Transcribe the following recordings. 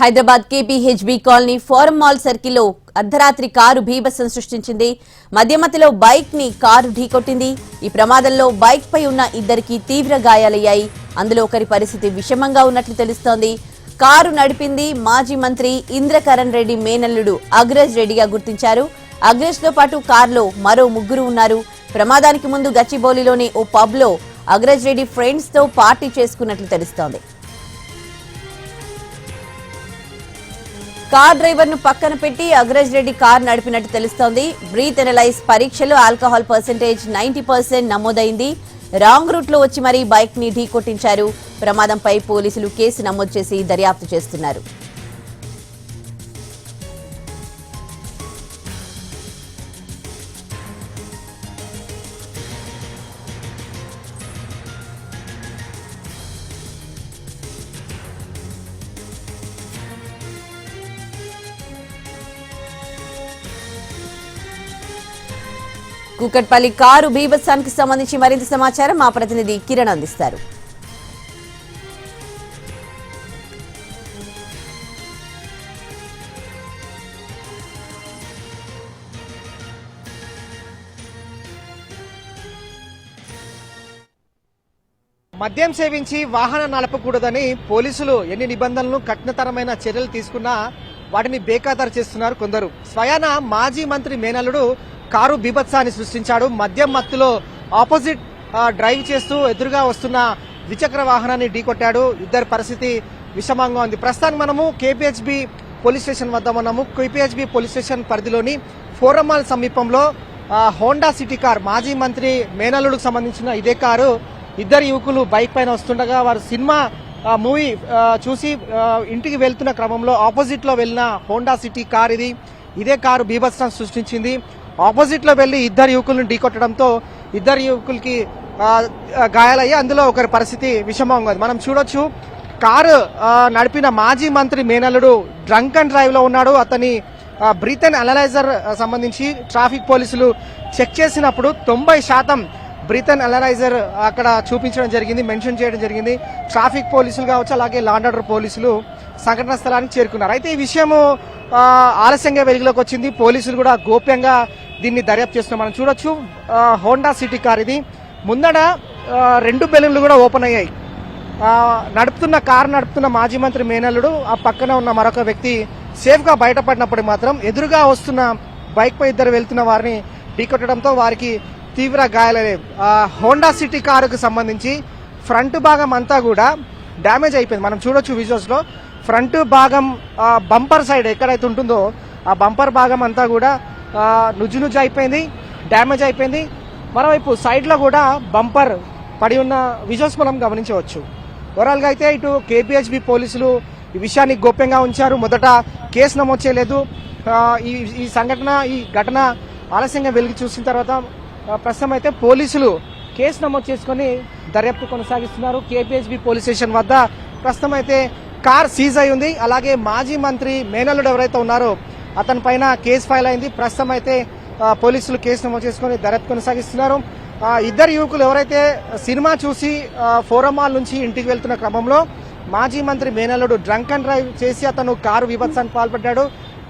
Hyderabad KPHB colony forum mall సర్కిల్లో అర్ధరాత్రి car భీభత్సం సృష్టించింది. మధ్యమతిలో బైక్ని కారు ఢీకొట్టింది. ఈ ప్రమాదంలో బైక్ పై ఉన్న ఇద్దరికి తీవ్ర గాయాలయ్యాయి. అందులో ఒకరి పరిస్థితి విషమంగా ఉన్నట్లు తెలుస్తోంది. కారు నడిపింది మాజీ మంత్రి ఇంద్రకరణ్ రెడ్డి మేనల్లుడు అగ్రజ్ రెడ్డిగా గుర్తించారు. అగ్రజ్తో పాటు కారులో మరో ముగ్గురు ఉన్నారు. ప్రమాదానికి ముందు గచ్చిబౌలిలోని ఓ పబ్లో అగ్రజ్ రెడ్డి ఫ్రెండ్స్తో పార్టీ చేసుకున్నట్లు తెలుస్తోంది. కార్ డ్రైవర్ను పక్కన పెట్టి అగ్రజ్ రెడ్డి కార్ నడిపినట్టు తెలుస్తోంది. బ్రీత్ ఎనలైజ్ పరీక్షలో ఆల్కహాల్ పర్సెంటేజ్ నైన్టీ పర్సెంట్ నమోదైంది. రాంగ్ రూట్లో వచ్చి మరీ బైక్ని ఢీ కొట్టించారు ప్రమాదంపై పోలీసులు కేసు నమోదు చేసి దర్యాప్తు చేస్తున్నారు. కూకట్పల్లి కారు బీభత్సానికి సంబంధించి మరింత సమాచారం మా ప్రతినిధి కిరణ్ అందిస్తారు. మద్యం సేవించి వాహనం నడపకూడదని పోలీసులు ఎన్ని నిబంధనలు కఠినతరమైన చర్యలు తీసుకున్నా వాటిని బేఖాతరు చేస్తున్నారు కొందరు. స్వయాన మాజీ మంత్రి మేనల్లుడు కారు బీభత్సాన్ని సృష్టించాడు. మద్యం మత్తులో ఆపోజిట్ డ్రైవ్ చేస్తూ ఎదురుగా వస్తున్న ద్విచక్ర వాహనాన్ని ఢీకొట్టాడు. ఇద్దరి పరిస్థితి విషమంగా ఉంది. ప్రస్తుతానికి మనము కేపీహెచ్బి పోలీస్ స్టేషన్ వద్ద ఉన్నాము. కేపీహెచ్బి పోలీస్ స్టేషన్ పరిధిలోని ఫోరమాల్ సమీపంలో హోండా సిటీ కార్ మాజీ మంత్రి మేనల్లుడికి సంబంధించిన ఇదే కారు ఇద్దరు యువకులు బైక్ పైన వస్తుండగా వారు సినిమా మూవీ చూసి ఇంటికి వెళ్తున్న క్రమంలో ఆపోజిట్లో వెళ్ళిన హోండా సిటీ కార్ ఇది. ఇదే కారు బీభత్సం సృష్టించింది. ఆపోజిట్లో వెళ్ళి ఇద్దరు యువకులను ఢీకొట్టడంతో ఇద్దరు యువకులకి గాయాలయ్యి. అందులో ఒకరి పరిస్థితి విషమంగా ఉంది. మనం చూడొచ్చు కారు నడిపిన మాజీ మంత్రి మేనల్లుడు డ్రంక్ అండ్ డ్రైవ్లో ఉన్నాడు. అతని బ్రీత్ అండ్ అనలైజర్ సంబంధించి ట్రాఫిక్ పోలీసులు చెక్ చేసినప్పుడు తొంభై శాతం బ్రీత్ అండ్ అనలైజర్ అక్కడ చూపించడం జరిగింది మెన్షన్ చేయడం జరిగింది. ట్రాఫిక్ పోలీసులు కావచ్చు అలాగే లాండ్ ఆర్డర్ పోలీసులు సంఘటన స్థలానికి చేరుకున్నారు. అయితే ఈ విషయము ఆలస్యంగా వెలుగులోకి వచ్చింది. పోలీసులు కూడా గోప్యంగా దీన్ని దర్యాప్తు చేస్తున్నాం. మనం చూడొచ్చు. హోండా సిటీ కార్ ఇది. ముందడ రెండు బెలూన్లు కూడా ఓపెన్ అయ్యాయి. నడుపుతున్న కారు నడుపుతున్న మాజీ మంత్రి మేనల్లుడు ఆ పక్కన ఉన్న మరొక వ్యక్తి సేఫ్గా బయటపడినప్పుడు మాత్రం ఎదురుగా వస్తున్న బైక్ పై ఇద్దరు వెళ్తున్న వారిని ఢీకొట్టడంతో వారికి తీవ్ర గాయాలయ్యాయి. హోండా సిటీ కారుకు సంబంధించి ఫ్రంట్ భాగం అంతా కూడా డ్యామేజ్ అయిపోయింది. మనం చూడొచ్చు విజువల్స్లో. ఫ్రంట్ భాగం బంపర్ సైడ్ ఎక్కడైతే ఉంటుందో ఆ బంపర్ భాగం అంతా కూడా నుజ్జు నుజ్జు అయిపోయింది డ్యామేజ్ అయిపోయింది. మరోవైపు సైడ్లో కూడా బంపర్ పడి ఉన్న విజువల్స్ మనం గమనించవచ్చు. ఓవరాల్గా అయితే ఇటు కేపీహెచ్బి పోలీసులు ఈ విషయాన్ని గోప్యంగా ఉంచారు. మొదట కేసు నమోదు చేయలేదు. ఈ ఈ సంఘటన ఈ ఘటన ఆలస్యంగా వెలిగి చూసిన తర్వాత ప్రస్తుతం అయితే పోలీసులు కేసు నమోదు చేసుకొని దర్యాప్తు కొనసాగిస్తున్నారు. కేపీహెచ్బి పోలీస్ స్టేషన్ వద్ద ప్రస్తుతం అయితే కార్ సీజ్ అయి ఉంది. అలాగే మాజీ మంత్రి మేనల్లుడు ఎవరైతే ఉన్నారో అతని పైన కేసు ఫైల్ అయింది. ప్రస్తుతం అయితే పోలీసులు కేసు నమోదు చేసుకొని దర్యాప్తు కొనసాగిస్తున్నారు. ఇద్దరు యువకులు ఎవరైతే సినిమా చూసి ఫోరం మాల్ నుంచి ఇంటికి వెళ్తున్న క్రమంలో మాజీ మంత్రి మేనల్లుడు డ్రంక్ అండ్ డ్రైవ్ చేసి అతను కారు విభత్సానికి పాల్పడ్డాడు.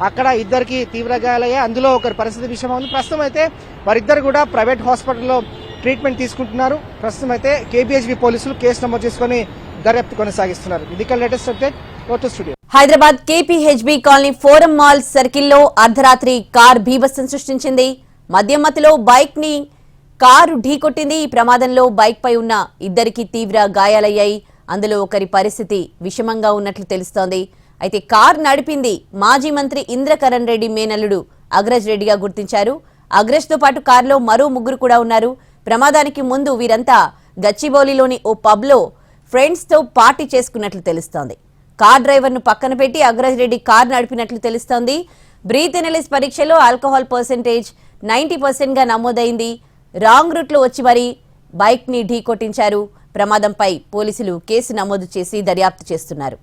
అక్కడ ఇద్దరికి తీవ్ర గాయాలయ్యాయి. అందులో ఒకరి పరిస్థితి విషయం ఉంది ప్రస్తుతం అయితే వారిద్దరు కూడా ప్రైవేట్ హాస్పిటల్లో ట్రీట్మెంట్ తీసుకుంటున్నారు. ప్రస్తుతం అయితే కేబిహెచ్బి పోలీసులు కేసు నమోదు చేసుకొని దర్యాప్తు కొనసాగిస్తున్నారు. ఇది latest update. Vote studio. Hyderabad KPHB colony forum mall సర్కిల్లో అర్ధరాత్రి కార్ భీభత్సం సృష్టించింది. మధ్యమతిలో బైక్ని కారు ఢీకొట్టింది. ఈ ప్రమాదంలో బైక్ పై ఉన్న ఇద్దరికి తీవ్ర గాయాలయ్యాయి. అందులో ఒకరి పరిస్థితి విషమంగా ఉన్నట్లు తెలుస్తోంది. అయితే కార్ నడిపింది మాజీ మంత్రి ఇంద్రకరణ్ రెడ్డి మేనల్లుడు అగ్రజ్ రెడ్డిగా గుర్తించారు. అగ్రజ్తో పాటు కారులో మరో ముగ్గురు కూడా ఉన్నారు. ప్రమాదానికి ముందు వీరంతా గచ్చిబౌలిలోని ఓ పబ్లో ఫ్రెండ్స్తో పార్టీ చేసుకున్నట్లు తెలుస్తోంది. కార్ డ్రైవర్ను పక్కన పెట్టి అగ్రజ్ రెడ్డి కార్ నడిపినట్లు తెలుస్తోంది. బ్రీత్ ఎనలిస్ పరీక్షలో ఆల్కహాల్ పర్సెంటేజ్ నైన్టీ పర్సెంట్గా నమోదైంది. రాంగ్ రూట్లో వచ్చి మరీ బైక్ని ఢీ కొట్టించారు ప్రమాదంపై పోలీసులు కేసు నమోదు చేసి దర్యాప్తు చేస్తున్నారు.